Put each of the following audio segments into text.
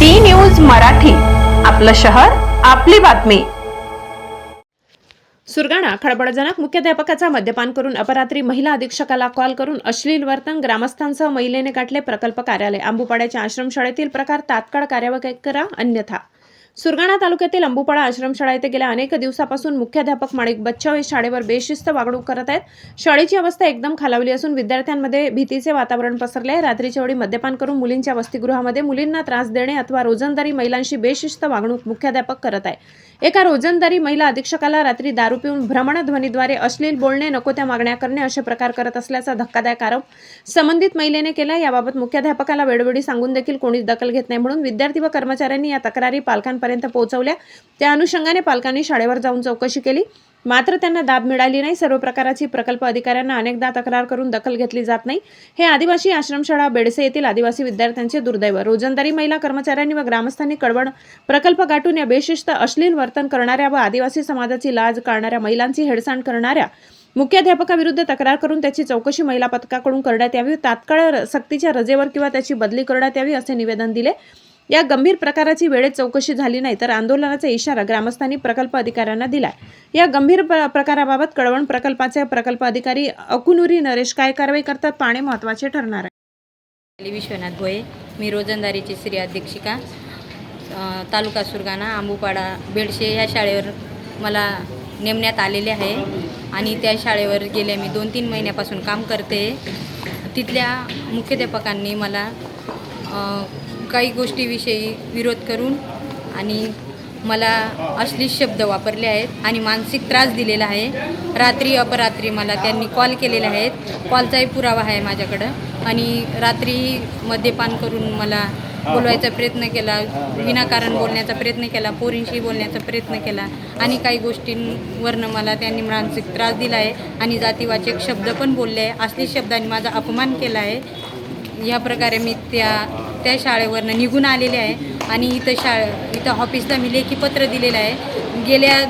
D news Marathi. आपलं शहर आपली बातमी. सुरगाणा खळबळजनक मुख्याध्यापकाचा मद्यपान करून अपरात्री महिला अधीक्षकाला कॉल करून अश्लील वर्तन ग्रामस्थांसह महिलेने गाठले प्रकल्प कार्यालय. आंबुपाड्याच्या आश्रमशाळेतील प्रकार तात्काळ कार्यवाही करा अन्यथा सुरगाणा तालुक्यातील अंबुपाडा आश्रमशाळा येथे गेल्या अनेक दिवसापासून मुख्याध्यापक माणिक बच्चाव हे शाळेवर बेशिस्त वागणूक करत आहेत. शाळेची अवस्था एकदम खालावली असून विद्यार्थ्यांमध्ये भीतीचे वातावरण पसरले आहे. रात्रीच्या वेळी मद्यपान करून मुलींच्या वसतिगृहामध्ये मुलींना त्रास देणे अथवा रोजंदारी महिलांशी बेशिस्त वागणूक मुख्याध्यापक करत आहे. एका रोजंदारी महिला अधीक्षकाला रात्री दारू पिऊन भ्रमणध्वनीद्वारे अश्लील बोलणे नको त्या मागण्या करणे असे प्रकार करत असल्याचा धक्कादायक आरोप संबंधित महिलेने केला याबाबत मुख्याध्यापकाला वेळोवेळी सांगून देखील कोणीच दखल घेत नाही म्हणून विद्यार्थी व कर्मचाऱ्यांनी या तक्रारी पालकांपर्यंत पोहोचवल्या. त्या अनुषंगाने पालकांनी शाळेवर जाऊन चौकशी केली. मात्र त्यांना दाब मिळाली नाही. सर्व प्रकाराची प्रकल्प अधिकाऱ्यांना अनेकदा तक्रार करून दखल घेतली जात नाही. हे आदिवासी आश्रमशाळा बेडसे येथील आदिवासी विद्यार्थ्यांचे दुर्दैव. रोजंदारी महिला कर्मचाऱ्यांनी व ग्रामस्थांनी कडवण प्रकल्प गाठून या बेशिस्त अश्लील वर्तन करणाऱ्या व आदिवासी समाजाची लाज काढणाऱ्या महिलांची हेडसाण करणाऱ्या मुख्याध्यापकाविरुद्ध तक्रार करून त्याची चौकशी महिला पथकाकडून करण्यात यावी. तात्काळ सक्तीच्या रजेवर किंवा त्याची बदली करण्यात यावी असे निवेदन दिले. या गंभीर प्रकाराची वेळेत चौकशी झाली नाही तर आंदोलनाचा इशारा ग्रामस्थांनी प्रकल्प अधिकाऱ्यांना दिला या गंभीर प्रकाराबाबत कळवण प्रकल्पाचे प्रकल्प अधिकारी अकुनुरी नरेश काय कारवाई करतात पाहणे महत्त्वाचे ठरणार आहे. विश्वनाथ भोये मी रोजंदारीची श्री अध्यक्षिका तालुका सुरगाणा आंबुपाडा बेडशे ह्या शाळेवर मला नेमण्यात आलेले आहे आणि त्या शाळेवर गेल्या मी दोन तीन महिन्यापासून काम करते. तिथल्या मुख्याध्यापकांनी मला काही गोष्टीविषयी विरोध करून आणि मला अश्लील शब्द वापरले आहेत आणि मानसिक त्रास दिलेला आहे. रात्री अपरात्री मला त्यांनी कॉल केलेले आहेत. कॉलचाही पुरावा आहे माझ्याकडं. आणि रात्री मद्यपान करून मला बोलवायचा प्रयत्न केला विनाकारण बोलण्याचा प्रयत्न केला पोरींशी बोलण्याचा प्रयत्न केला आणि काही गोष्टींवरनं मला त्यांनी मानसिक त्रास दिला आहे आणि जातीवाचक शब्द पण बोलले आहे. असली शब्दांनी माझा अपमान केला आहे. ह्या प्रकारे मी त्या त्या शाळेवरनं निघून आलेले आहे. आणि इथं शाळा इथं ऑफिसला मी लेखीपत्र दिलेलं आहे. गेल्या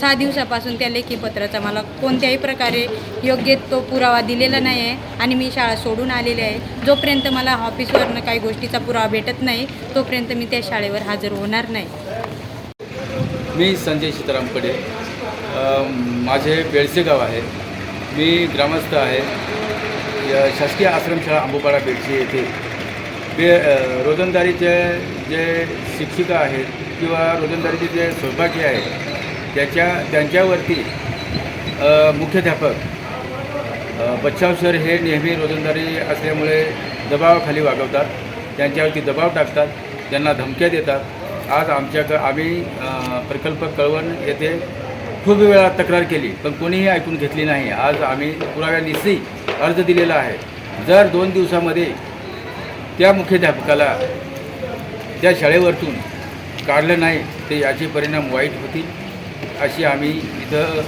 सहा दिवसापासून त्या लेखीपत्राचा मला कोणत्याही प्रकारे योग्य तो पुरावा दिलेला नाही आहे. आणि मी शाळा सोडून आलेली आहे. जोपर्यंत मला ऑफिसवरनं काही गोष्टीचा पुरावा भेटत नाही तोपर्यंत मी त्या शाळेवर हजर होणार नाही. मी संजय सीतारामकडे माझे बेळसे गाव आहे. मी ग्रामस्थ आहे. शासकीय आश्रमशाळा अंबुपाडा बेडशी येथे. बे रोजंदारीचे जे शिक्षिका आहेत किंवा रोजंदारीचे जे सहभागी आहेत त्याच्या त्यांच्यावरती मुख्याध्यापक अ, बच्चाव सर हे नेहमी रोजंदारी असल्यामुळे दबावाखाली वागवतात. त्यांच्यावरती दबाव टाकतात. त्यांना धमक्या देतात. आज आमच्याकडं आम्ही प्रकल्प कळवण येथे खूप वेळा तक्रार केली पण कोणीही ऐकून घेतली नाही. आज आम्ही पुराव्यानिशी अर्ज दिलेला आहे. जर दोन दिवसामध्ये त्या मुख्याध्यापकाला त्या शाळेवरतून काढलं नाही ते याचे परिणाम वाईट होतील अशी आम्ही इथं